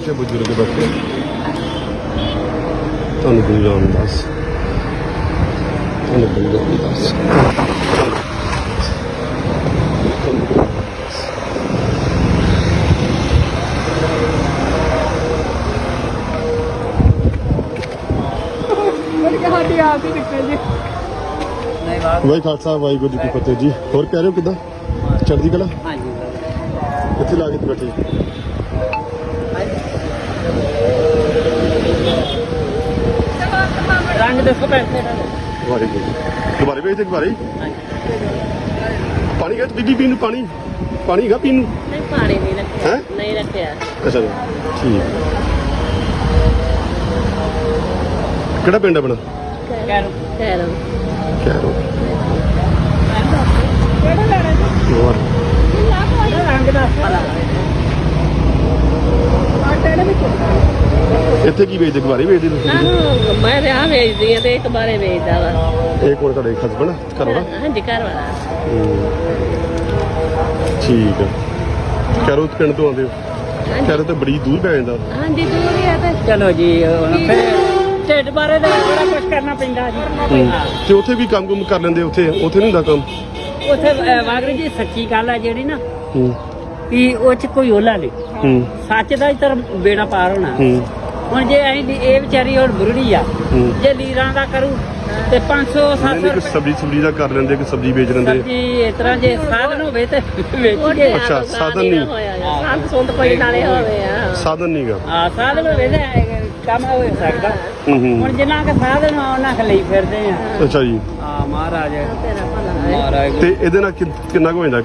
ਪਿੱਛੇ ਬਜ਼ੁਰਗ ਬੈਠੇ। ਤੁਹਾਨੂੰ ਗੁਰੂ ਰਾਮਦਾਸ ਤੁਹਾਨੂੰ ਗੁਰੂ ਰਾਮਦਾਸ ਤੁਹਾਨੂੰ ਗੁਰੂ ਰਾਮਦਾਸ। ਸਾਡੀ ਆਪ ਹੀ ਨਿਕਲ ਜੀ। ਵਾਹਿ ਖਾਲਸਾ ਵਾਹਿਗੁਰੂ ਜੀ ਕੀ ਫਤਿਹ ਜੀ। ਹੋਰ ਕਹਿ ਰਹੇ ਹੋ ਕਿਦਾਂ? ਚੜ੍ਹਦੀ ਕਲਾ? ਹਾਂਜੀ। ਕਿੱਥੇ ਲਾ ਕੇ ਬੈਠੇ? ਰੰਗ ਦੱਸੋ ਪੈਸੇ ਦਾ ਦੁਬਾਰੇ ਦੁਬਾਰੇ ਪਾਣੀ ਹੈ ਬੀਬੀ ਪੀਣ ਨੂੰ ਪਾਣੀ। ਪਾਣੀ ਹੈਗਾ ਪੀਣ ਨੂੰ। ਨਹੀਂ ਪਾਣੀ ਨਹੀਂ ਰੱਖਿਆ। ਹੈਂ? ਨਹੀਂ ਰੱਖਿਆ। ਅੱਛਾ ਜੀ। ਠੀਕ। ਕਿਹੜਾ ਪਿੰਡ ਆਪਣਾ? ਕਰੋ ਕਰੋ ਕੈਰੋ ਕਿਹੜਾ ਲੈਣਾ ਜੀ? ਹੋਰ। ਰੰਗ ਦਾ ਸਾਰਾ ਆਟੇ ਦੇ ਵਿੱਚ ਇੱਥੇ ਕੀ ਵੇਚਦੇ? ਗੁਬਾਰੇ ਵੇਚਦੇ ਤੁਸੀਂ? ਆਹੋ ਮੈਂ ਤੇ ਆ ਵੇਚਦੀ ਆ ਤੇ ਇੱਕ ਬਾਰੇ ਵੇਚਦਾ ਵਾ। ਇਹ ਕੋਲ ਤੁਹਾਡੇ ਹਸਬੰਡ ਘਰ ਵਾਲਾ? ਹਾਂਜੀ ਘਰ ਵਾਲਾ। ਠੀਕ ਹੈ ਕੈਰੋ ਪਿੰਡ ਤੋਂ ਆਉਂਦੇ ਹੋ। ਕੈਰੋ ਤਾਂ ਬੜੀ ਦੂਰ ਪੈ ਜਾਂਦਾ। ਹਾਂਜੀ ਦੂਰ ਹੀ ਆ ਤੇ। ਚਲੋ ਜੀ ਹੁਣ ਫਿਰ ਢਿੱਡ ਬਾਰੇ ਤਾਂ ਬੜਾ ਕੁਝ ਕਰਨਾ ਪੈਂਦਾ ਜੀ। ਤੇ ਉੱਥੇ ਵੀ ਕੰਮ ਕੁਮ ਕਰ ਲੈਂਦੇ ਉੱਥੇ? ਉੱਥੇ ਨਹੀਂ ਹੁੰਦਾ ਕੰਮ? ਉਥੇ ਵਾਗਰ ਜੀ ਸੱਚੀ ਗੱਲ ਆ ਜਿਹੜੀ ਨਾ ਹੂੰ। ਕਿ ਉਹ ਚ ਕੋਈ ਓਲਾ ਨਹੀਂ ਹੂੰ। ਸੱਚ ਦਾ ਹੀ ਤਰ ਬੇੜਾ ਪਾਰ ਹੋਣਾ। ਹੂੰ। ਹੁਣ ਜੇ ਦੀ ਇਹ ਵਿਚਾਰੀ ਹੁਣ ਬੁਰੜੀ ਆ ਹੂੰ। ਜੇ ਲੀਰਾਂ ਦਾ ਕਰੂ ਤੇ 500 ਨਹੀਂ 700 ਕਿ ਰੁਪਏ ਸਬਜ਼ੀ ਸੁਬਜ਼ੀ ਦਾ ਕਰ ਲੈਂਦੇ ਕਿ ਸਬਜ਼ੀ ਵੇਚ ਲੈਂਦੇ। ਸਬਜੀ ਇਸ ਤਰ੍ਹਾਂ ਜੇ ਸਾਧਨ ਹੋਵੇ ਤੇ ਵੇਚ ਕੇ। ਅੱਛਾ, ਸਾਧਨ ਨਹੀਂ। ਸੰਤ ਸੁੰਤ ਕੋਈ ਨਾਲੇ ਹੋਵੇ ਆ ਸਾਧਨ ਨਹੀਂਗਾ ਆ ਸਾਧਨ ਹੋਵੇ ਤੇ ਕੰਮ ਹੋ ਸਕਦਾ। ਹੂੰ। ਹੂੰ ਹੁਣ ਜਿੰਨਾ ਕਿ ਸਾਧਨ ਆ ਉਹਨਾਂ ਖ ਲਈ ਫਿਰਦੇ ਆ। ਅੱਛਾ ਜੀ। ਆ ਮਹਾਰਾਜ। ਮਹਾਰਾਜ। ਤੇ ਇਹਦੇ ਨਾਲ ਕਿ- ਕਿੰਨਾ ਕੁ ਹੋ ਜਾਂਦਾ?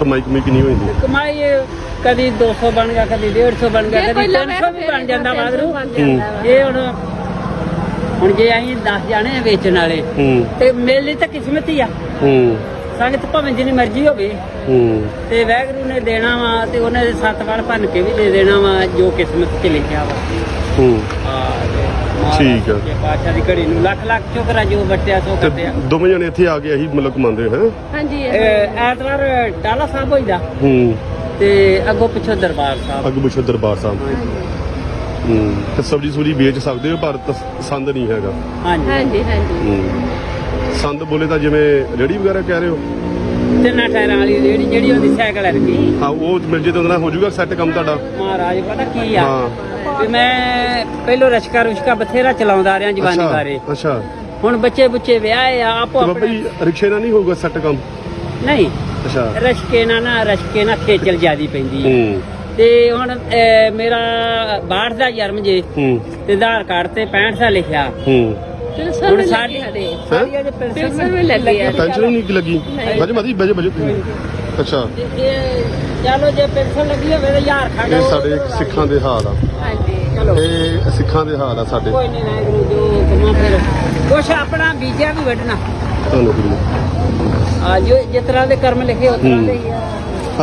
ਕਮਾਈ ਕਿੰਨੀ ਹੋ ਜਾਂਦੀ? ਕਮਾਈ ਕਦੀ 200 ਬਣ ਗਿਆ ਕਦੀ 150 ਬਣ ਗਿਆ ਕਦੀ 300 ਵੀ ਬਣ ਜਾਂਦਾ ਵਾਗਰੂ ਹੂੰ। ਇਹ ਹੁਣ ਹੁਣ ਜੇ ਅਸੀਂ 10 ਜਾਣੇ ਆ ਵੇਚਣ ਵਾਲੇ ਤੇ ਮੇਲੀ ਤਾਂ ਕਿਸਮਤ ਹੀ ਆ। ਹੂੰ। ਸੰਗਤ ਭਾਵੇਂ ਜਿੰਨੀ ਮਰਜ਼ੀ ਹੋਵੇ। ਹੂੰ। ਤੇ ਵੈਗਰੂ ਨੇ ਦੇਣਾ ਵਾ ਤੇ ਉਹਨੇ ਦੇ ਸੱਤ ਵਾਰ ਭੰਨ ਕੇ ਵੀ ਦੇ ਦੇਣਾ ਵਾ ਜੋ ਕਿਸਮਤ 'ਚ ਲਿਖਿਆ ਵਾ। ਹੂੰ। ਆ ਠੀਕ ਆ। ਪਾਤਸ਼ਾਹ ਦੀ ਘੜੀ ਨੂੰ ਲੱਖ ਲੱਖ ਸ਼ੁਕਰ ਆ ਜੋ ਵਟਿਆ ਸੋ ਤੇ ਕੱਟਿਆ ਦੋਵੇਂ ਜਣੇ ਇੱਥੇ ਆ ਕੇ ਇਹੀ ਮਤਲਬ ਕਮਾਉਂਦੇ ਹੈ? ਹਾਂਜੀ ਐਤਵਾਰ ਟਾਲਾ ਸਾਹਿਬ ਹੋਈਦਾ। ਹੂੰ। ਤੇ ਅੱਗੋਂ ਪਿੱਛੋਂ ਦਰਬਾਰ ਸਾਹਿਬ। ਅੱਗ ਪਿੱਛੇ ਦਰਬਾਰ ਸਾਹਿਬ। ਹੂੰ ਤੇ ਸਬਜ਼ੀ ਸੁਬਜ਼ੀ ਵੇਚ ਸਕਦੇ ਹੋ ਪਰ ਤਸ- ਸੰਦ ਨਹੀਂ ਹੈਗਾ। ਹਾਂਜੀ। ਹਾਂਜੀ ਹਾਂਜੀ। ਹੂੰ। ਸੰਦ ਬੋਲੇ ਤਾਂ ਜਿਵੇਂ ਰੇੜੀ ਵਗੈਰਾ ਕਹਿ ਰਹੇ ਹੋ? ਤਿੰਨਾਂ ਟਾਇਰਾਂ ਵਾਲੀ ਜਿਹੜੀ ਜਿਹੜੀ ਉਹਦੀ ਸਾਈਕਲ ਵਰਗੀ ਹਾਂ ਉਹ ਮਿਲ ਜੇ ਤਾਂ ਉਹਦੇ ਨਾਲ ਹੋ ਜਾਊਗਾ ਸੈੱਟ ਕੰਮ ਤੁਹਾਡਾ। ਮਹਾਰਾਜ ਪਤਾ ਕੀ ਆ? ਹਾਂ। ਵੀ ਮੈਂ ਪਹਿਲੋਂ ਰਸ਼ਕਾ ਰੁਸ਼ਕਾ ਬਥੇਰਾ ਚਲਾਉਂਦਾ ਰਿਹਾ ਜਵਾਨੀ ਬਾਰੇ। ਅੱਛਾ। ਹੁਣ ਬੱਚੇ ਬੁੱਚੇ ਵਿਆਹੇ ਆ ਆਪੋ ਤੇ ਬਾਬਾ ਆਪਣੇ ਜੀ ਰਿਕਸ਼ੇ ਨਾਲ ਨਹੀਂ ਹੋਊਗਾ ਸੈੱਟ ਕੰਮ? ਨਹੀਂ। ਅੱਛਾ। ਰਸ਼ਕੇ ਨਾਲ ਨਾ ਰਸ਼ਕੇ ਨਾਲ ਖੇਚਲ ਜਿਆਦੀ ਪੈਂਦੀ ਹੈ ਹੂੰ। ਤੇ ਹੁਣ ਅਹ, ਮੇਰਾ 62 ਦਾ ਜਨਮ ਜੇ। ਹੂੰ। ਤੇ ਆਧਾਰ ਕਾਰਡ ਤੇ 65 ਦਾ ਲਿਖਿਆ। ਹੂੰ। ਹੁਣ ਸਾਡੀ ਪੈਨਸ਼ਨ ਵੀ ਲੱਗੀ ਆ। ਪੈਨਸ਼ਨ ਨਹੀਂ ਕੀ ਲੱਗੀ ਬਾਜੀ ਮਾਦੀ ਬਜੇ ਬਜੇ। ਅੱਛਾ। ਚਲੋ ਜੇ ਪੈਨਸ਼ਨ ਲੱਗੀ ਹੋਵੇ ਤਾਂ ਯਾਰ ਖਾ ਇਹ ਸਾਡੇ ਸਿੱਖਾਂ ਦੇ ਹਾਲ ਆ। ਹਾਂਜੀ ਚਲੋ। ਇਹ ਸਿੱਖਾਂ ਦੇ ਹਾਲ ਆ ਸਾਡੇ। ਕੋਈ ਨਹੀਂ ਨਾ ਗੁਰੂ ਜੋ ਕਮਾ ਫਿਰ। ਕੁਛ ਆਪਣਾ ਬੀਜਿਆ ਵੀ ਵੱਢਣਾ। ਤੁਹਾਨੂੰ ਆ ਜੋ ਜਿਸ ਤਰ੍ਹਾਂ ਦੇ ਕਰਮ ਲਿਖੇ ਉਸ ਤਰ੍ਹਾਂ ਦੇ ਹੀ ਆ।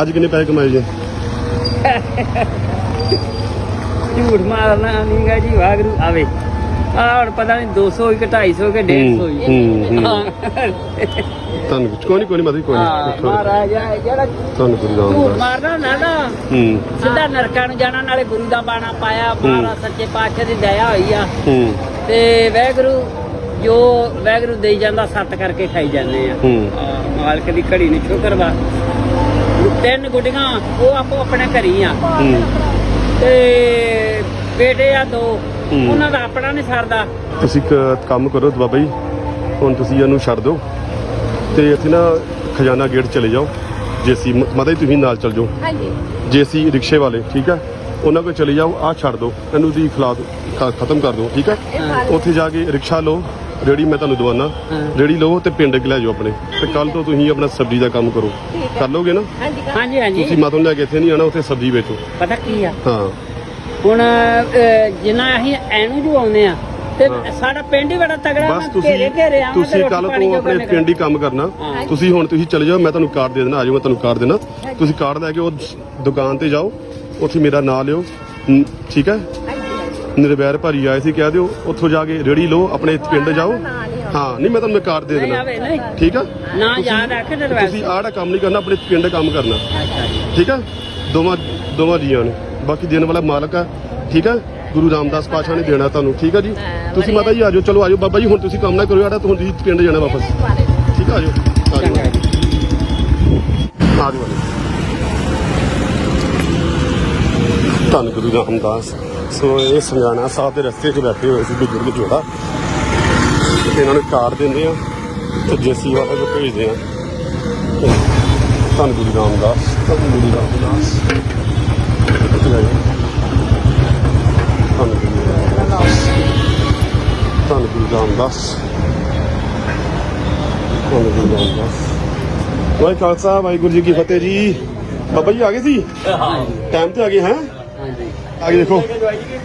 ਅੱਜ ਕਿੰਨੇ ਪੈਸੇ ਕਮਾਏ ਜੇ? ਝੂਠ ਮਾਰਨਾ ਨਹੀਂਗਾ ਜੀ ਵਾਗਰੂ ਆਵੇ। ਆ ਹੁਣ ਪਤਾ ਨਹੀਂ 200 ਕਿ 250 ਕਿ 150 ਹੀ। ਹੂੰ, ਹੂੰ। ਹਾਂ ਤੁਹਾਨੂੰ ਕੋਈ ਨਹੀਂ ਕੋਈ ਨਹੀਂ ਕੋਈ ਹਾਂ, ਨਹੀਂ ਮਹਾਰਾਜ ਆ ਜਿਹੜਾ ਤੁਹਾਨੂੰ ਗੁਰੂ ਝੂਠ ਰਾਮਦਾਸ ਮਾਰਨਾ ਨਾ ਨਾ ਹੂੰ। ਸਿੱਧਾ ਨਰਕਾਂ ਨੂੰ ਜਾਣਾ ਨਾਲੇ ਗੁਰੂ ਦਾ ਬਾਣਾ ਪਾਇਆ ਮਹਾਰਾਜ ਸੱਚੇ ਪਾਤਸ਼ਾਹ ਦੀ ਦਇਆ ਹੋਈ ਆ। ਹੂੰ। ਤੇ ਵੈਗਰੂ ਜੋ ਵੈਗਰੂ ਦੇਈ ਜਾਂਦਾ ਸੱਤ ਕਰਕੇ ਖਾਈ ਜਾਂਦੇ ਆ। ਹੂੰ। ਆ, ਮਾਲਕ ਦੀ ਘੜੀ ਨੂੰ ਸ਼ੁਕਰ ਵਾ। ਤਿੰਨ ਗੁੱਡੀਆਂ ਉਹ ਆਪੋ ਆਪਣੇ ਘਰੀ ਆ। ਹੂੰ। ਤੇ ਬੇਟੇ ਆ ਦੋ। ਹੂੰ। ਉਹਨਾਂ ਦਾ ਆਪਣਾ ਨਹੀਂ ਸਰਦਾ। ਤੁਸੀਂ ਇੱਕ ਕੰਮ ਕਰੋ ਬਾਬਾ ਜੀ ਹੁਣ ਤੁਸੀਂ ਇਹਨੂੰ ਛੱਡ ਦਿਓ। ਤੇ ਇੱਥੇ ਨਾ ਖਜ਼ਾਨਾ ਗੇਟ ਚਲੇ ਜਾਓ। ਜੇਸੀ ਮਾਤਾ ਜੀ ਤੁਸੀਂ ਨਾਲ ਚੱਲ ਜਾਓ। ਹਾਂਜੀ। ਜੇਸੀ ਰਿਕਸ਼ੇ ਵਾਲੇ ਠੀਕ ਹੈ ਉਹਨਾਂ ਕੋਲ ਚਲੇ ਜਾਓ ਆਹ ਛੱਡ ਦਿਓ। ਇਹਨੂੰ ਦੀ ਖਿਲਾ ਦਿਓ, ਖ- ਖਤਮ ਕਰ ਦਿਓ ਠੀਕ ਹੈ ਉੱਥੇ ਜਾ ਕੇ ਰਿਕਸ਼ਾ ਲਓ। ਰੇੜੀ ਮੈਂ ਤੁਹਾਨੂੰ ਦਵਾਨਾ। ਰੇੜੀ ਲਓ ਤੇ ਪਿੰਡ ਲੈ ਜਾਓ ਆਪਣੇ। ਤੇ ਕੱਲ ਤੋਂ ਤੁਸੀਂ ਆਪਣਾ ਸਬਜ਼ੀ ਦਾ ਕੰਮ ਕਰੋ। ਕਰ ਲੋਗੇ ਨਾ? ਹਾਂਜੀ ਹਾਂਜੀ ਹਾਂਜੀ। ਤੁਸੀਂ ਮਾਤਾ ਲੈ ਕੇ ਇੱਥੇ ਨਹੀਂ ਆਣਾ ਉੱਥੇ ਸਬਜ਼ੀ ਵੇਚੋ। ਪਤਾ ਕੀ ਆ? ਹਾਂ। ਹੁਣ ਅਹ, ਜਿੰਨਾ ਅਸੀਂ ਐਨੂੰ ਜੋ ਆਉਂਦੇ ਆ ਤੇ ਹਾਂ। ਸਾਡਾ ਪਿੰਡ ਹੀ ਬੜਾ ਤਗੜਾ ਬਸ ਤੁਸੀਂ ਤੁਸੀਂ ਕੱਲ ਤੋਂ ਆਪਣੇ ਪਿੰਡ ਹੀ ਕੰਮ ਕਰਨਾ। ਹਾਂ। ਤੁਸੀਂ ਹੁਣ ਤੁਸੀਂ ਚਲੇ ਜਾਓ ਮੈਂ ਤੁਹਾਨੂੰ ਕਾਰਡ ਦੇ ਦੇਣਾ ਆਜੋ ਮੈਂ ਤੁਹਾਨੂੰ ਕਾਰਡ ਦੇਣਾ ਤੁਸੀਂ ਕਾਰਡ ਲੈ ਕੇ ਉਹ ਦੁਕਾਨ ਤੇ ਜਾਓ ਉੱਥੇ ਮੇਰਾ ਨਾਂ ਲਿਓ। ਠੀਕ ਹੈ? ਨਿਰਵੈਰ ਭਾਰੀ ਆਏ ਸੀ ਕਹਿ ਦਿਓ ਉੱਥੋਂ ਜਾ ਕੇ ਰੇੜੀ ਲਓ ਆਪਣੇ ਪਿੰਡ ਜਾਓ। ਹਾਂ ਨਹੀਂ ਮੈਂ ਤੁਹਾਨੂੰ ਕਾਰਡ ਦੇ ਦੇਣਾ ਠੀਕ ਆ? ਨਾ ਯਾਦ ਰੱਖ ਦਰਵਾਜ਼ੇ ਤੁਸੀਂ ਜਿਹੜਾ ਕੰਮ ਨਹੀਂ ਕਰਨਾ ਆਪਣੇ ਪਿੰਡ ਕੰਮ ਕਰਨਾ। ਠੀਕ ਆ? ਦੋਵਾਂ ਦੋਵਾਂ ਜੀਆਂ ਨੇ। ਬਾਕੀ ਦੇਣ ਵਾਲਾ ਮਾਲਕ ਆ। ਠੀਕ ਹੈ ਗੁਰੂ ਰਾਮਦਾਸ ਪਾਤਸ਼ਾਹ ਨੇ ਦੇਣਾ ਤੁਹਾਨੂੰ। ਠੀਕ ਹੈ ਜੀ ਤੁਸੀਂ। ਮਾਤਾ ਜੀ ਆਜੋ ਚਲੋ ਆਜੋ ਬਾਬਾ ਜੀ ਹੁਣ ਤੁਸੀਂ ਕੰਮ ਨਾ ਕਰੋ ਆੜਾ ਤੁਸੀਂ ਪਿੰਡ ਜਾਣਾ ਵਾਪਸ। ਠੀਕ ਹੈ ਆਜੋ ਆਜੋ ਚੰਗਾ ਜੀ। ਆਜੋ ਆਜੋ ਧੰਨ ਗੁਰੂ ਰਾਮਦਾਸ। ਸੋ ਇਹ ਸੰਗਾਣਾ ਸਾਹਿਬ ਦੇ ਰਸਤੇ 'ਚ ਬੈਠੇ ਹੋਏ ਸੀ ਬਜ਼ੁਰਗ ਜੋੜਾ। ਤੇ ਇਹਨਾਂ ਨੂੰ ਕਾਰ ਦਿੰਦੇ ਆ ਤੇ ਜੇਸੀ ਵਾਲਾ ਨੂੰ ਭੇਜਦੇ ਆ। ਧੰਨ ਗੁਰੂ ਰਾਮਦਾਸ ਧੰਨ ਗੁਰੂ ਰਾਮਦਾਸ। ਧੰਨ ਗੁਰੂ ਰਾਮਦਾਸ। ਧੰਨ ਗੁਰੂ ਰਾਮਦਾਸ। ਧੰਨ ਗੁਰੂ ਰਾਮਦਾਸ। ਵਾਹਿ ਖਾਲਸਾ ਵਾਹਿਗੁਰੂ ਜੀ ਕੀ ਫਤਿਹ ਜੀ। ਬਾਬਾ ਜੀ ਆ ਗਏ ਸੀ? ਟਾਈਮ ਤੇ ਆ ਗਏ ਹੈ? ਆ ਗਏ ਦੇਖੋ,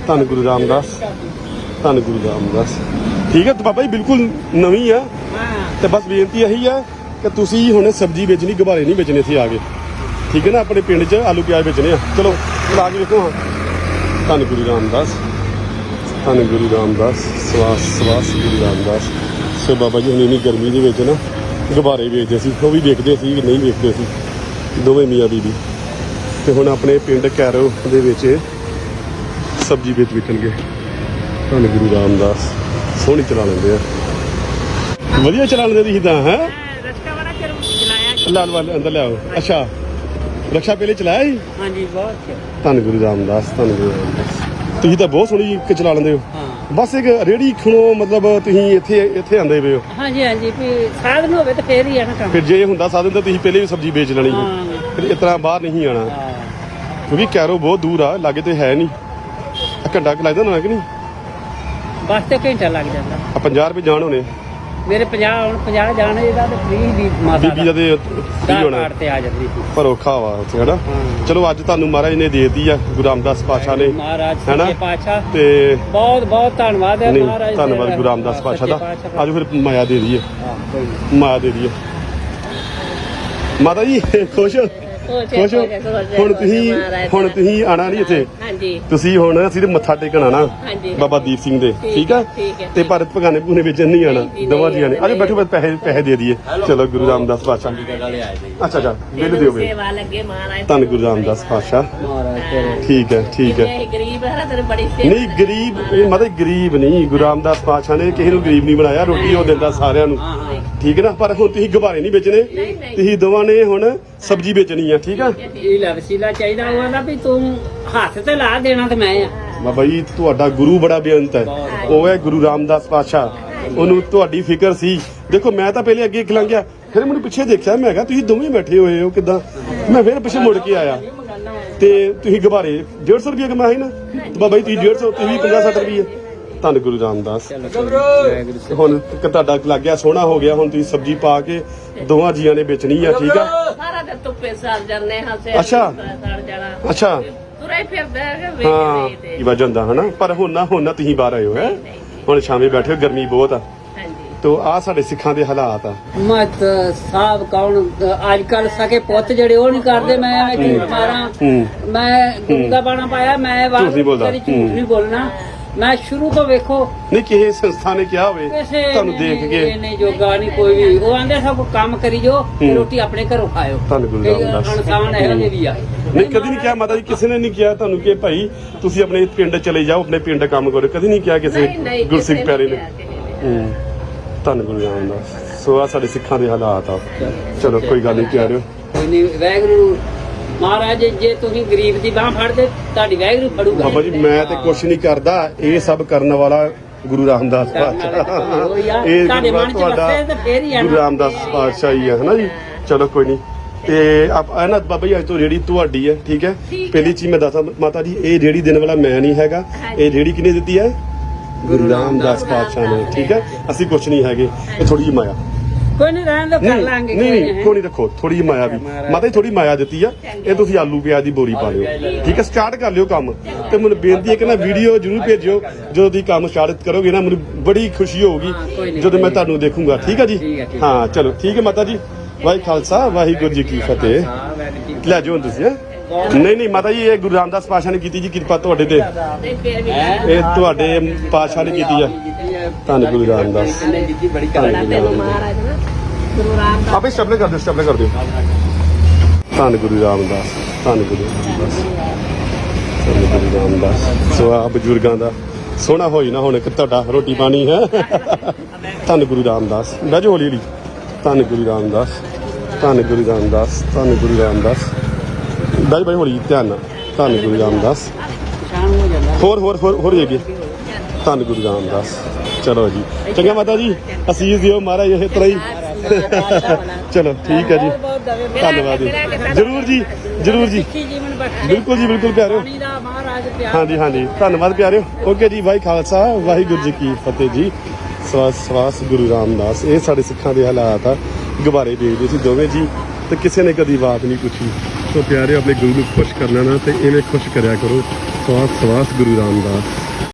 ਧੰਨ ਗੁਰੂ ਰਾਮਦਾਸ, ਧੰਨ ਗੁਰੂ ਰਾਮਦਾਸ। ਠੀਕ ਹੈ, ਤੇ ਬਾਬਾ ਜੀ ਬਿਲਕੁਲ ਨਵੀਂ ਆ। ਹਾਂ ਤੇ ਬਸ ਬੇਨਤੀ ਇਹੀ ਆ ਕਿ ਤੁਸੀਂ ਹੁਣ ਸਬਜ਼ੀ ਵੇਚਣੀ, ਗੁਬਾਰੇ ਨਹੀਂ ਵੇਚਣੇ ਸੀ ਆ ਕੇ। ਠੀਕ ਹੈ ਨਾ, ਆਪਣੇ ਪਿੰਡ 'ਚ ਆਲੂ ਪਿਆਜ਼ ਵੇਚਣੇ ਆ। ਚਲੋ ਲਾ ਕੇ ਵੇਖੋ ਹਾਂ। ਧੰਨ ਗੁਰੂ ਰਾਮਦਾਸ, ਧੰਨ ਗੁਰੂ ਰਾਮਦਾਸ, ਸਵਾਸ ਸਵਾਸ ਗੁਰੂ ਰਾਮਦਾਸ। ਸੋ ਬਾਬਾ ਜੀ, ਹੁਣ ਇੰਨੀ ਗਰਮੀ ਦੇ ਵਿੱਚ ਨਾ, ਗੁਬਾਰੇ ਵੇਚਦੇ ਸੀ। ਉਹ ਵੀ ਵੇਖਦੇ ਸੀ ਨਹੀਂ ਵੇਖਦੇ ਸੀ। ਦੋਵੇਂ ਮੀਆਂ ਬੀਬੀ। ਤੇ ਹੁਣ ਆਪਣੇ ਪਿੰਡ ਕੈਰੋ ਦੇ ਵਿੱਚ ਸਬਜ਼ੀ ਵੇਚ ਵਿਕਣਗੇ ਧੰਨ ਗੁਰੂ ਰਾਮਦਾਸ ਸੋਹਣੀ ਚਲਾ ਲੈਂਦੇ ਆ। ਵਧੀਆ ਚਲਾ ਲੈਂਦੇ ਤੁਸੀਂ ਤਾਂ ਹੈ? ਲਾਲ ਵਾਲੇ ਅੰਦਰ ਲਿਆਓ ਅੱਛਾ ਰਕਸ਼ਾ ਪਹਿਲੇ ਚਲਾਇਆ ਸੀ? ਹਾਂਜੀ ਬਹੁਤ। ਧੰਨ ਗੁਰੂ ਰਾਮਦਾਸ ਧੰਨ ਗੁਰੂ ਰਾਮਦਾਸ। ਤੁਸੀਂ ਤਾਂ ਬਹੁਤ ਸੋਹਣੀ ਇੱਕ ਚਲਾ ਲੈਂਦੇ ਹੋ। ਹਾਂ। ਬਸ ਇੱਕ ਰੇੜੀ ਖਣੋ ਮਤਲਬ ਤੁਸੀਂ ਇੱਥੇ ਇੱਥੇ ਆਂਦੇ ਪਏ ਹੋ। ਹਾਂਜੀ ਹਾਂਜੀ ਵੀ ਸਾਧਨ ਹੋਵੇ ਤਾਂ ਫੇਰ ਹੀ ਆ ਨਾ ਕੰਮ। ਫਿਰ ਜੇ ਇਹ ਹੁੰਦਾ ਸਾਧਨ ਤਾਂ ਤੁਸੀਂ ਪਹਿਲੇ ਵੀ ਸਬਜ਼ੀ ਵੇਚ ਲੈਣੀ ਹਾਂ। ਫਿਰ ਇਸ ਤਰ੍ਹਾਂ ਬਾਹਰ ਨਹੀਂ ਆਣਾ ਕਿਉਂਕਿ ਕੈਰੋ ਬਹੁਤ ਦੂਰ ਆ ਲਾਗੇ ਤੇ ਹੈ ਨਹੀਂ। ਘੰਟਾ ਕਿ ਲੱਗਦਾ ਨਾ ਕਿ ਨਹੀਂ? ਬਸ ਤੇ ਘੰਟਾ ਲੱਗ ਜਾਂਦਾ। ਆ 50 ਰੁਪਏ ਜਾਣ ਹੋਣੇ ਮੇਰੇ 50 ਹੁਣ 50 ਜਾਣੇ ਇਹਦਾ ਤੇ ਫ੍ਰੀ ਵੀ ਮਾਤਾ ਬੀਬੀ ਦਾ। ਤੇ ਦਾ ਹੋਣਾ। ਕਾਰਡ ਤੇ ਆ ਜਾਂਦੀ। ਸੀ ਪਰ ਔਖਾ ਵਾ ਉੱਥੇ ਹਨਾ। ਚਲੋ ਅੱਜ ਤੁਹਾਨੂੰ ਮਹਾਰਾਜ ਨੇ ਦੇਤੀ ਆ ਗੁਰੂ ਰਾਮਦਾਸ ਪਾਤਸ਼ਾਹ ਨੇ ਮਹਾਰਾਜ ਹੈਨਾ? ਸੱਚੇ ਪਾਤਸ਼ਾਹ। ਤੇ ਬਹੁਤ ਬਹੁਤ ਧੰਨਵਾਦ ਹੈ ਨਹੀਂ ਮਹਾਰਾਜ ਦੇ। ਧੰਨਵਾਦ ਗੁਰੂ ਰਾਮਦਾਸ ਪਾਤਸ਼ਾਹ ਦਾ। ਆਜੋ ਫਿਰ ਮਾਇਆ ਦੇ ਦਈਏ। ਮਾਇਆ ਦੇ ਦਈਏ। ਮਾਤਾ ਜੀ ਖੁਸ਼ ਹੋ? ਖੁਸ਼ ਹੋ? ਹੁਣ ਤੁਸੀਂ ਹੁਣ ਤੁਸੀਂ ਆਣਾ ਨਹੀਂ ਇੱਥੇ। ਹਾਂਜੀ। ਤੁਸੀਂ ਹੁਣ ਅਸੀਂ ਤੇ ਮੱਥਾ ਟੇਕਣ ਆਣਾ ਹਾਂਜੀ। ਬਾਬਾ ਦੀਪ ਸਿੰਘ ਦੇ ਠੀਕ ਆ? ਤੇ ਠੀਕ। ਭਾਰਤ ਪਗਾਨੇ ਪੂਨੇ ਵਿੱਚ ਨਹੀਂ ਆਣਾ ਜੀ, ਦੋਵਾਂ ਨੇ। ਆਜੋ ਨਹੀਂ। ਬੈਠੋ ਬਸ ਪੈਸੇ ਪੈਸੇ ਦੇ ਦਈਏ। ਚਲੋ ਗੁਰੂ ਰਾਮਦਾਸ ਪਾਤਸ਼ਾਹ। ਅੱਛਾ ਅੱਛਾ ਬਿੱਲ ਦਿਓ ਬਿੱਲ ਸੇਵਾ ਲੱਗੇ ਮਹਾਰਾਜ ਧੰਨ ਗੁਰੂ ਰਾਮਦਾਸ ਤੇਰੇ। ਠੀਕ ਹੈ ਠੀਕ ਹੈ। ਇਹ ਗਰੀਬ ਹੈ ਤੇਰੇ ਬੜੀ ਸੇਵਾ ਨਹੀਂ ਗਰੀਬ ਮਤਲਬ ਗਰੀਬ ਨਹੀਂ। ਗੁਰੂ ਰਾਮਦਾਸ ਪਾਤਸ਼ਾਹ ਨੇ ਕਿਸੇ ਨੂੰ ਗਰੀਬ ਨਹੀਂ ਬਣਾਇਆ। ਰੋਟੀ ਉਹ ਦਿੰਦਾ ਸਾਰਿਆਂ ਨੂੰ। ਹਾਂ ਹਾਂ ਠੀਕ ਨਾ? ਪਰ ਹੁਣ ਤੁਸੀਂ ਗੁਬਾਰੇ ਨਹੀਂ ਵੇਚਣੇ। ਤੁਸੀਂ ਦੋਵਾਂ ਨੇ ਹੁਣ ਸਬਜ਼ੀ ਵੇਚਣੀ ਆ ਠੀਕ ਆ? ਇਹ ਲੈ ਵਸੀਲਾ ਚਾਹੀਦਾ ਉਹ ਨਾ ਵੀ ਤੂੰ ਹੱਥ ਤੇ ਲਾ ਦੇਣਾ ਤੇ ਮੈਂ ਆ। ਬਾਬਾ ਜੀ ਤੁਹਾਡਾ ਗੁਰੂ ਬੜਾ ਬੇਅੰਤ ਹੈ। ਉਹ ਹੈ ਗੁਰੂ ਰਾਮਦਾਸ ਪਾਤਸ਼ਾਹ। ਉਹਨੂੰ ਤੁਹਾਡੀ ਫਿਕਰ ਸੀ। ਦੇਖੋ ਮੈਂ ਤਾਂ ਪਹਿਲੇ ਅੱਗੇ ਖਲੰਗ ਗਿਆ ਫਿਰ ਮੈਨੂੰ ਪਿੱਛੇ ਦੇਖਿਆ ਮੈਂ ਕਿਹਾ ਤੁਸੀਂ ਦੋਵੇਂ ਬੈਠੇ ਹੋਏ ਹੋ ਕਿਦਾਂ? ਮੈਂ ਫਿਰ ਪਿੱਛੇ ਮੁੜ ਕੇ ਆਇਆ। ਤੇ ਤੁਸੀਂ ਗੁਬਾਰੇ 150 ਰੁਪਏ ਸੀ ਨਾ। ਬਾਬਾ ਜੀ ਤੁਸੀਂ 150 ਤੁਸੀਂ 50 60 ਰੁਪਏ। ਧੰਨ ਗੁਰੂ ਰਾਮਦਾਸ। ਹੁਣ ਕ- ਤੁਹਾਡਾ ਲੱਗ ਗਿਆ ਸੋਹਣਾ ਹੋ ਗਿਆ ਹੁਣ ਤੁਸੀਂ ਸਬਜ਼ੀ ਪਾ ਕੇ ਦੋਵਾਂ ਜੀਆਂ ਨੇ ਵੇਚਣੀ ਆ ਠੀਕ ਆ? ਸਾਰਾ ਦਿਨ ਧੁੱਪੇ ਸੜ ਜਾਂਦੇ ਹਾਂ ਸੇ ਅੱਛਾ। ਸੜ ਜਾਣਾ। ਅੱਛਾ। ਤੁਰੇ ਫਿਰਦੇ ਹੈਗੇ ਹਾਂ ਵੇਚਦੇ ਕੀ ਵਜ੍ਹਾ ਹੁੰਦਾ ਹਨਾ? ਪਰ ਹੁਣ ਨਾ ਹੁਣ ਨਾ ਤੁਸੀਂ ਬਾਹਰ ਆਏ ਹੋ ਹੈ? ਹੁਣ ਸ਼ਾਮੇ ਬੈਠੇ ਹੋ ਗਰਮੀ ਬਹੁਤ ਆ। ਹਾਂਜੀ। ਤੋ ਆ ਸਾਡੇ ਸਿੱਖਾਂ ਦੇ ਹਾਲਾਤ ਆ। ਮਤ ਸਾਹਿਬ ਕੌਣ? ਅੱਜ ਕੱਲ ਸਕੇ ਪੁੱਤ ਜਿਹੜੇ ਉਹ ਨਹੀਂ ਕਰਦੇ ਮੈਂ ਐਵੇਂ ਝੂਠ ਮਾਰਾਂ? ਹੂੰ। ਮੈਂ ਦਾ ਬਾਣਾ ਪਾਇਆ ਮੈਂ ਝੂਠ ਨਹੀਂ ਬੋਲਦਾ। ਕਦੀ ਝੂਠ ਹੂੰ। ਨਹੀਂ ਬੋਲਣਾ। ਮੈਂ ਸ਼ੁਰੂ ਤੋਂ ਵੇਖੋ। ਨਹੀਂ ਕਿਸੇ ਸੰਸਥਾ ਨੇ ਕਿਹਾ ਹੋਵੇ ਕਿਸੇ ਤੁਹਾਨੂੰ ਦੇਖ ਕੇ। ਨੇ ਜੋਗਾ ਨਹੀਂ ਕੋਈ ਵੀ। ਉਹ ਆਂਦੇ ਸਭ ਕੰਮ ਕਰੀ ਜੋ ਤੇ ਹੂੰ। ਰੋਟੀ ਆਪਣੇ ਘਰੋਂ ਖਾਇਓ। ਧੰਨ ਗੁਰੂ ਕਈ ਰਾਮਦਾਸ। ਇਨਸਾਨ ਇਹੋ ਜਿਹੇ ਵੀ ਆ। ਨਹੀਂ ਕਦੀ ਨਹੀਂ ਕਿਹਾ ਮਾਤਾ ਜੀ ਕਿਸੇ ਨੇ ਨਹੀਂ ਕਿਹਾ ਤੁਹਾਨੂੰ ਕਿ ਭਾਈ ਤੁਸੀਂ ਆਪਣੇ ਪਿੰਡ ਚਲੇ ਜਾਓ ਆਪਣੇ ਪਿੰਡ ਕੰਮ ਕਰੋ। ਕਦੀ ਨਹੀਂ ਕਿਹਾ ਕਿਸੇ ਨਹੀਂ ਗੁਰਸਿੱਖ ਕਿਸੇ ਪਿਆਰੇ ਨੇ। ਨੇ। ਹੂੰ। ਧੰਨ ਗੁਰੂ ਰਾਮਦਾਸ ਸੋ ਆ ਸਾਡੇ ਸਿੱਖਾਂ ਦੇ ਹਾਲਾਤ ਆ। ਚਲੋ ਕੋਈ ਗੱਲ ਨਹੀਂ ਪਿਆਰਿਓ। ਕੋਈ ਨਹੀਂ ਵੈਗਰੂ ਮਹਾਰਾਜ ਜੇ ਤੁਸੀਂ ਗਰੀਬ ਦੀ ਬਾਹ ਫੜਦੇ ਤੁਹਾਡੀ ਵੈਗਰੂ ਫੜੂਗਾ। ਬਾਬਾ ਜੀ ਮੈਂ ਤੇ ਕੁਛ ਨਹੀਂ ਕਰਦਾ ਇਹ ਸਭ ਕਰਨ ਵਾਲਾ ਗੁਰੂ ਰਾਮਦਾਸ। ਪਾਤਸ਼ਾਹ। ਇਹ ਤੁਹਾਡੇ ਗੁਰੂ ਮਨ 'ਚ ਤੁਹਾਡਾ ਵਸੇ ਤੇ ਫੇਰ ਹੀ ਆ ਨਾ। ਗੁਰੂ ਰਾਮਦਾਸ ਪਾਤਸ਼ਾਹ ਹੀ ਹੈ ਹਨਾ ਜੀ? ਚਲੋ ਕੋਈ ਨਹੀਂ। ਤੇ ਆਪ ਨਾ ਬਾਬਾ ਜੀ ਅੱਜ ਤੋਂ ਰੇੜੀ ਤੁਹਾਡੀ ਹੈ ਠੀਕ ਹੈ। ਪਹਿਲੀ ਚੀਜ਼ ਮੈਂ ਦੱਸਾਂ ਮਾਤਾ ਜੀ ਇਹ ਰੇੜੀ ਦੇਣ ਵਾਲਾ ਮੈਂ ਨਹੀਂ ਹੈਗਾ। ਇਹ ਰੇੜੀ ਕਿਹਨੇ ਦਿੱਤੀ ਹੈ? ਗੁਰੂ ਰਾਮਦਾਸ ਪਾਤਸ਼ਾਹ ਨੇ ਠੀਕ ਹੈ? ਅਸੀਂ ਕੁਛ ਨਹੀਂ ਹੈਗੇ। ਇਹ ਥੋੜੀ ਜਿਹੀ ਮਾਇਆ। ਕੋਈ ਨਹੀਂ ਰਹਿਣ ਦੋ ਕਰ ਨਹੀਂ ਲਾਂਗੇ ਨਹੀਂ ਕੋਈ ਨਹੀਂ ਨਹੀਂ ਕੋਈ ਨਹੀਂ ਰੱਖੋ ਥੋੜੀ ਜਿਹੀ ਮਾਇਆ ਵੀ। ਮਾਤਾ ਜੀ। ਥੋੜੀ ਮਾਇਆ ਦਿੱਤੀ ਆ। ਇਹ ਤੁਸੀਂ ਆਲੂ ਪਿਆਜ਼ ਦੀ ਬੋਰੀ ਪਾ ਲਿਓ। ਠੀਕ ਹੈ ਸਟਾਰਟ ਕਰ ਲਿਓ ਕੰਮ। ਤੇ ਮੈਨੂੰ ਬੇਨਤੀ ਹੈ ਕਿ ਨਾ ਵੀਡੀਓ ਜਰੂਰ ਭੇਜਿਓ। ਜਦੋਂ ਤੁਸੀਂ ਕੰਮ ਸਟਾਰਟ ਕਰੋਗੇ ਨਾ ਮੈਨੂੰ ਬੜੀ ਖੁਸ਼ੀ ਹੋਊਗੀ। ਹਾਂ, ਕੋਈ ਨਹੀਂ। ਜਦੋਂ ਮੈਂ ਤੁਹਾਨੂੰ ਦੇਖੂੰਗਾ। ਠੀਕ ਹੈ ਜੀ? ਠੀਕ ਹੈ, ਠੀਕ ਹੈ। ਹਾਂ ਚਲੋ ਠੀਕ ਹੈ ਮਾਤਾ ਜੀ। ਵਾਹਿ ਖਾਲਸਾ ਵਾਹਿਗੁਰੂ ਜੀ ਕੀ ਫਤਿਹ। ਲੈ ਜਾਓ ਹੁਣ ਤੁਸੀਂ। ਨਹੀਂ ਨਹੀਂ ਮਾਤਾ ਜੀ ਇਹ ਗੁਰੂ ਰਾਮਦਾਸ ਪਾਸ਼ਾ ਨੇ ਕੀਤੀ ਜੀ ਕਿਰਪਾ ਤੁਹਾਡੇ ਤੇ। ਇਹ ਤੁਹਾਡੇ ਪਾਸ਼ਾ ਨੇ ਕੀਤੀ ਆ। ਧੰਨ ਗੁਰੂ ਰਾਮਦਾਸ। ਬੜੀ ਕਰਨਾ ਤੈਨੂੰ ਮਹਾਰਾਜ ਨਾ ਗੁਰੂ ਰਾਮਦਾਸ ਆਪੇ ਸਟੈਪਲੇ ਕਰ ਦਿਓ ਸਟੈਪਲੇ ਕਰ ਦਿਓ। ਧੰਨ ਗੁਰੂ ਰਾਮਦਾਸ, ਧੰਨ ਗੁਰੂ ਰਾਮਦਾਸ। ਧੰਨ ਗੁਰੂ ਰਾਮਦਾਸ। ਸੋ ਆ ਬਜ਼ੁਰਗਾਂ ਦਾ ਸੋਹਣਾ ਹੋਈ ਨਾ ਹੁਣ ਇੱਕ ਤੁਹਾਡਾ ਰੋਟੀ ਪਾਣੀ, ਹੈ? ਧੰਨ ਗੁਰੂ ਰਾਮਦਾਸ। ਬਹਿ ਜਾਓ ਹੌਲੀ ਹੌਲੀ ਧੰਨ ਗੁਰੂ ਰਾਮਦਾਸ, ਧੰਨ ਗੁਰੂ ਰਾਮਦਾਸ, ਧੰਨ ਗੁਰੂ ਰਾਮਦਾਸ। ਬਹਿ ਬਹਿ ਹੌਲੀ, ਧਿਆਨ ਨਾਲ। ਧੰਨ ਗੁਰੂ ਰਾਮਦਾਸ। ਹੋਰ ਹੋਰ ਹੋਰ ਹੋਰ ਜਗੇ ਧੰਨ ਗੁਰੂ ਰਾਮਦਾਸ। ਚਲੋ ਜੀ। ਚੰਗਾ ਮਾਤਾ ਜੀ। ਅਸੀਸ ਦਿਓ ਮਹਾਰਾਜ ਇਹ ਤਰ੍ਹਾਂ ਹੀ। ਚਲੋ ਠੀਕ ਹੈ ਜੀ। ਧੰਨਵਾਦ ਜੀ। ਜਰੂਰ ਜੀ ਜਰੂਰ ਜੀ। ਬਿਲਕੁਲ ਜੀ ਬਿਲਕੁਲ ਪਿਆਰਿਓ। ਪਿਆਰ ਹਾਂਜੀ ਹਾਂਜੀ। ਧੰਨਵਾਦ ਪਿਆਰਿਓ। ਓਕੇ ਜੀ ਵਾਹਿ ਖਾਲਸਾ ਵਾਹਿਗੁਰੂ ਜੀ ਕੀ ਫਤਿਹ ਜੀ। ਸਵਾਸ ਸਵਾਸ ਗੁਰੂ ਰਾਮਦਾਸ। ਇਹ ਸਾਡੇ ਸਿੱਖਾਂ ਦੇ ਹਾਲਾਤ ਆ। ਗੁਬਾਰੇ ਦੇਖਦੇ ਸੀ ਦੋਵੇਂ ਜੀ ਤੇ ਕਿਸੇ ਨੇ ਕਦੀ ਬਾਤ ਨਹੀਂ ਪੁੱਛੀ। ਸੋ ਪਿਆਰਿਓ ਆਪਣੇ ਗੁਰੂ ਨੂੰ ਖੁਸ਼ ਕਰਨਾ ਨਾ ਤੇ ਇਵੇਂ ਖੁਸ਼ ਕਰਿਆ ਕਰੋ। ਸਵਾਸ ਸਵਾਸ ਗੁਰੂ ਰਾਮਦਾਸ।